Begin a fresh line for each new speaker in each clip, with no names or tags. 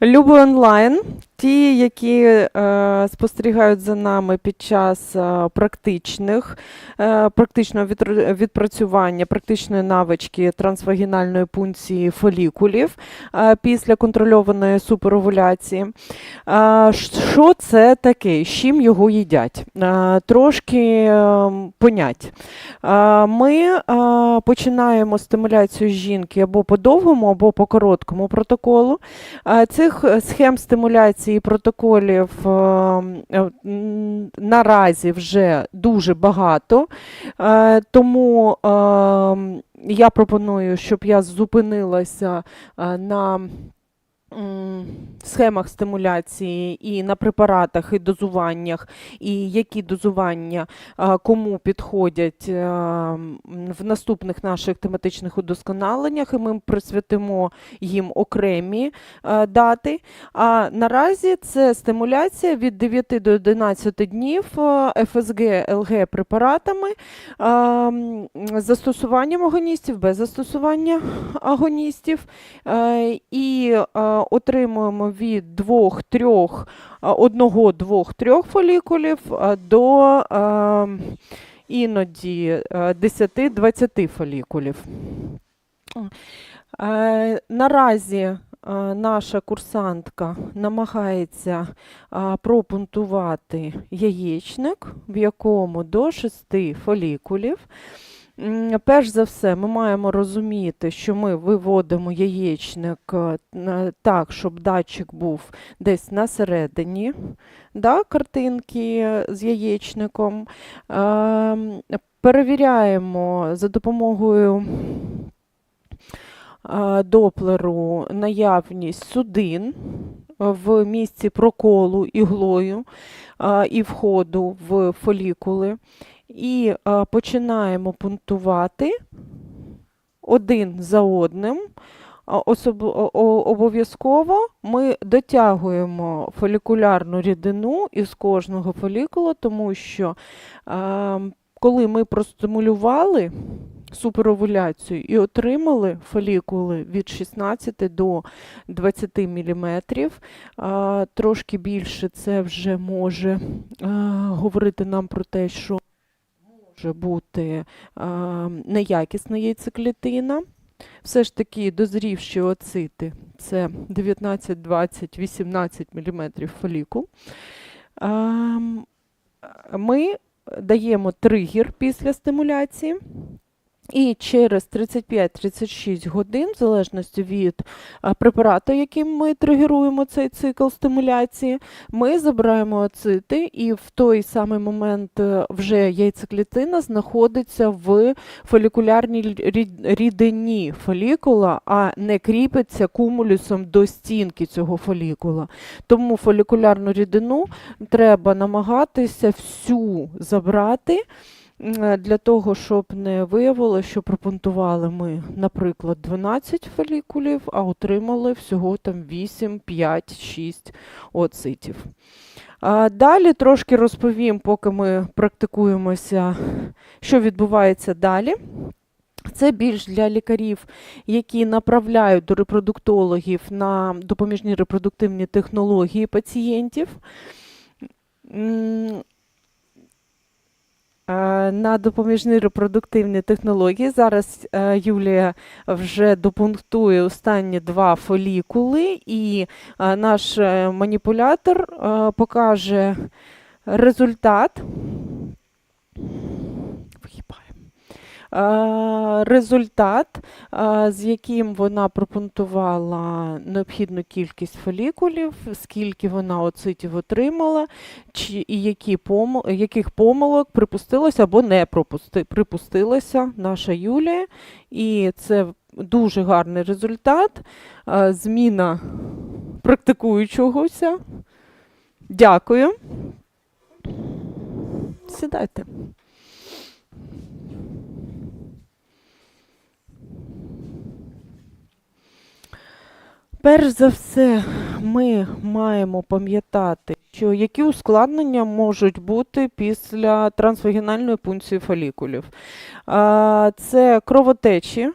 Любий онлайн. Ті, які е, спостерігають за нами під час е, практичних, е, практичного відпрацювання, практичної навички трансвагінальної пункції фолікулів е, після контрольованої суперовуляції. Е, що це таке? З чим його їдять? Е, трошки е, понять. Е, Ми е, починаємо стимуляцію жінки або по довгому, або по короткому протоколу. Е, Цих схем стимуляції і протоколів е, е, наразі вже дуже багато. Е, Тому я пропоную, щоб я зупинилася на схемах стимуляції і на препаратах і дозуваннях, і які дозування кому підходять в наступних наших тематичних удосконаленнях, і ми присвятимо їм окремі дати. А наразі це стимуляція від 9 до 11 днів ФСГ ЛГ препаратами, застосуванням агоністів, без застосування агоністів. Е, І е, отримуємо від 2-3, одного-двох-трьох фолікулів е, до е, іноді е, 10-20 фолікулів. Е, Наразі е, наша курсантка намагається пропунктувати яєчник, в якому до 6 фолікулів. Перш за все, ми маємо розуміти, що ми виводимо яєчник е, так, щоб датчик був десь на середині да, картинки з яєчником. Ем, Перевіряємо за допомогою е, доплеру наявність судин в місці проколу іглою е, і входу в фолікули. І е, починаємо пунктувати один за одним. Обов'язково ми дотягуємо фолікулярну рідину із кожного фолікула, тому що е, коли ми простимулювали суперовуляцію і отримали фолікули від 16 до 20 мм, трошки більше це вже може е, говорити нам про те, що може бути е, неякісна яйцеклітина. Все ж таки дозрівші оцити це 19, 20, 18 мм фолікул. Ем, Ми даємо тригер після стимуляції. І через 35-36 годин, в залежності від препарату, яким ми тригеруємо цей цикл стимуляції, ми забираємо ацити, і в той самий момент е, вже яйцеклітина знаходиться в фолікулярній рідині фолікула, а не кріпиться кумулюсом до стінки цього фолікула. Тому фолікулярну рідину треба намагатися всю забрати. М, Для того, щоб не виявилося, що пропунктували ми, наприклад, 12 фолікулів, а отримали всього там 8, 5, 6 оцитів. Далі трошки розповім, поки ми практикуємося, що відбувається далі. Це більш для лікарів, які направляють до репродуктологів на допоміжні репродуктивні технології пацієнтів. Е, На допоміжні репродуктивні технології. Зараз е, Юлія вже допунктує останні два фолікули, і е, наш маніпулятор покаже результат. Результат, з яким вона пропунктувала необхідну кількість фолікулів, скільки вона оцитів отримала, чи, і які помил, яких помилок припустилася або не пропусти, припустилася наша Юлія. І це дуже гарний результат. Зміна практикуючогося. Дякую. Сідайте. Перш за все, ми маємо пам'ятати, що які ускладнення можуть бути після трансвагінальної пункції фолікулів. Це кровотечі,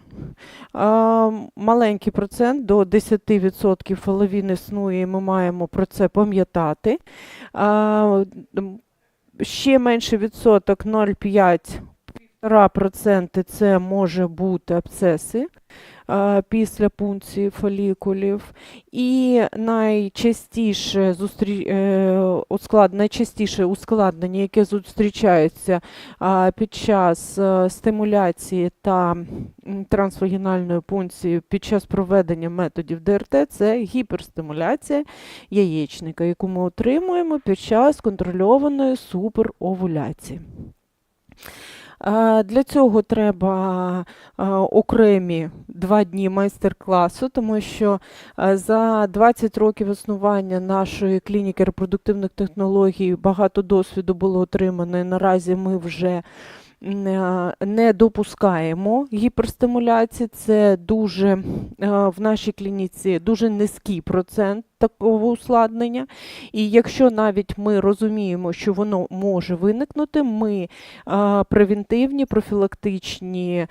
маленький процент до 10% фоловін існує, і ми маємо про це пам'ятати. Ще менший відсоток 0,5 1,5% це може бути абсцеси а, після пункції фолікулів. І найчастіше, зустрі... е, усклад... найчастіше ускладнення, яке зустрічається під час е, стимуляції та трансвагінальної пункції під час проведення методів ДРТ, це гіперстимуляція яєчника, яку ми отримуємо під час контрольованої суперовуляції. Для цього треба окремі два дні майстер-класу, тому що за 20 років існування нашої клініки репродуктивних технологій багато досвіду було отримано. І наразі ми вже не допускаємо гіперстимуляції. Це дуже в нашій клініці дуже низький процент такого ускладнення. І якщо навіть ми розуміємо, що воно може виникнути, ми превентивні, профілактичні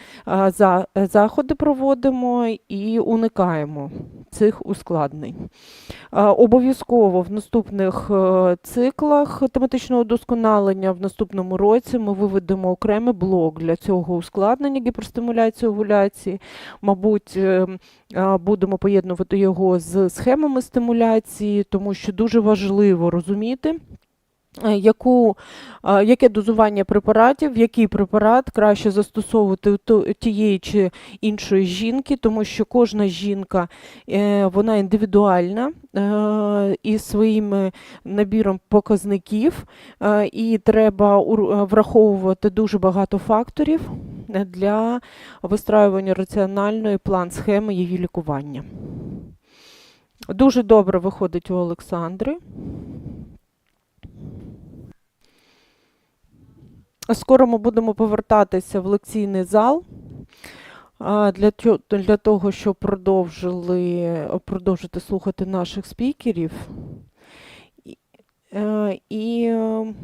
заходи проводимо і уникаємо цих ускладнень. Обов'язково в наступних е, циклах тематичного удосконалення в наступному році ми виведемо окремий блок для цього ускладнення гіперстимуляції овуляції. Мабуть, е, а, будемо поєднувати його з схемами стимуляції, тому що дуже важливо розуміти. е, Яку, яке дозування препаратів, який препарат краще застосовувати тієї чи іншої жінки, тому що кожна жінка е, вона індивідуальна е, із своїм е, набіром показників, е, і треба е, враховувати дуже багато факторів е, для вистраювання раціональної план схеми її лікування. Дуже добре виходить у Олександри. Скоро ми будемо повертатися в лекційний зал для, того, щоб продовжили, продовжити слухати наших спікерів. І е, е,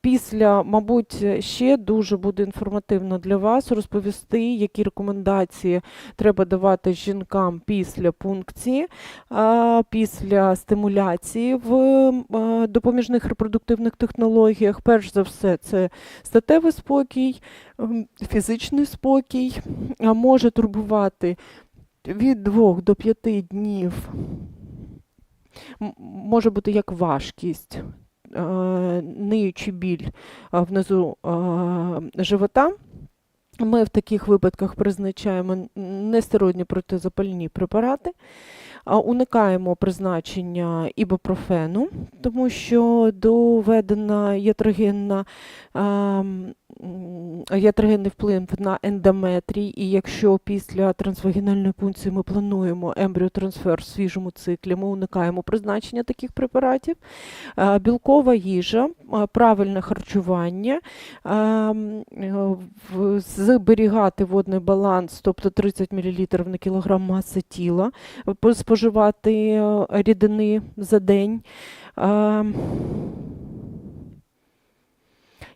після, мабуть, ще дуже буде інформативно для вас розповісти, які рекомендації треба давати жінкам після пункції, після стимуляції в допоміжних репродуктивних технологіях. Перш за все, це статевий спокій, фізичний спокій, може турбувати від 2 до 5 днів. Може бути як важкість, ниючий біль внизу живота. Ми в таких випадках призначаємо нестероїдні протизапальні препарати, уникаємо призначення ібупрофену, тому що доведена ятрогенна, ем, ятрогенний вплив на ендометрій, і якщо після трансвагінальної пункції ми плануємо ембріотрансфер в свіжому циклі, ми уникаємо призначення таких препаратів. Е, Білкова їжа, е, правильне харчування, е, зберігати водний баланс, тобто 30 мл на кілограм маси тіла, споживати рідини за день.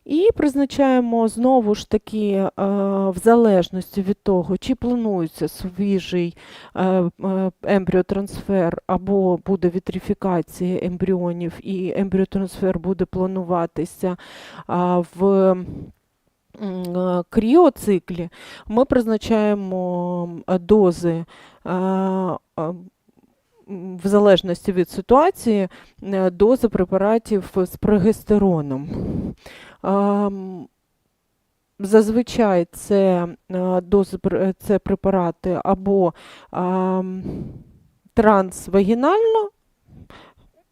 І призначаємо знову ж таки е, в залежності від того, чи планується свіжий е, е, ембріотрансфер або буде вітрифікація ембріонів, і ембріотрансфер буде плануватися в кріоциклі, ми призначаємо дози в залежності від ситуації, е, дози препаратів з прогестероном. Зазвичай це е, дози це препарати або трансвагінально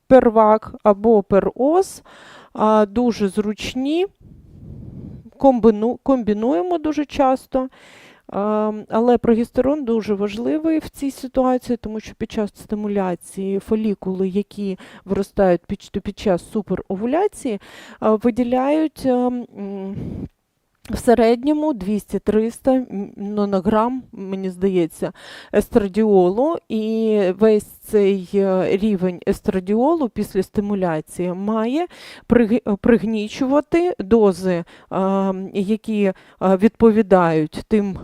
первак, або пероз, дуже зручні, комбіну, комбінуємо дуже часто. Але прогестерон дуже важливий в цій ситуації, тому що під час стимуляції фолікули, які виростають під, під час суперовуляції, виділяють В середньому 200-300 нонограм, мені здається, естрадіолу, і весь цей е, рівень естрадіолу після стимуляції має пригнічувати дози, е, які е, відповідають тим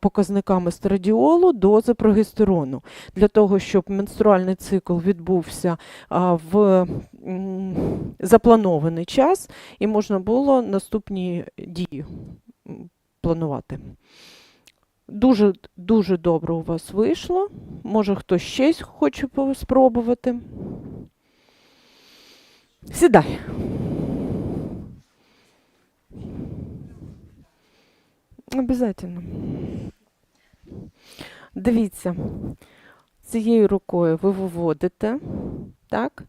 показникам естрадіолу, дози прогестерону, для того, щоб менструальний цикл відбувся в запланований час і можна було наступні дії планувати. Дуже, дуже добре у вас вийшло. Може, хтось щось хоче спробувати. Сідай. Обязательно. Дивіться, цією рукою ви виводите, так,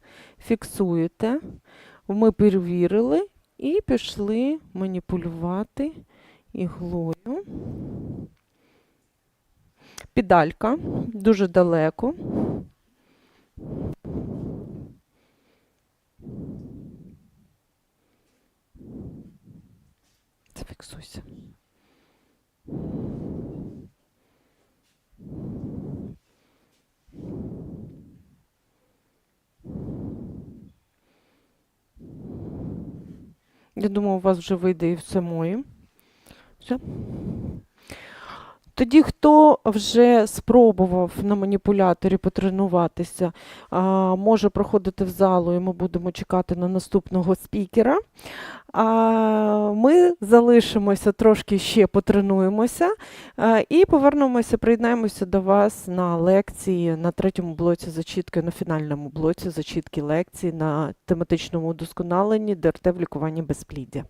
фіксуєте. Ми перевірили і пішли маніпулювати іглою. Педалька дуже далеко. Зафіксуйся. Я думаю, у вас вже вийде і в самої. Все. Тоді, хто вже спробував на маніпуляторі потренуватися, може проходити в залу, і ми будемо чекати на наступного спікера. Ми залишимося трошки ще потренуємося і повернемося, приєднаємося до вас на лекції на третьому блоці зачітки, на фінальному блоці зачітки лекцій на тематичному удосконаленні ДРТ в лікуванні безпліддя.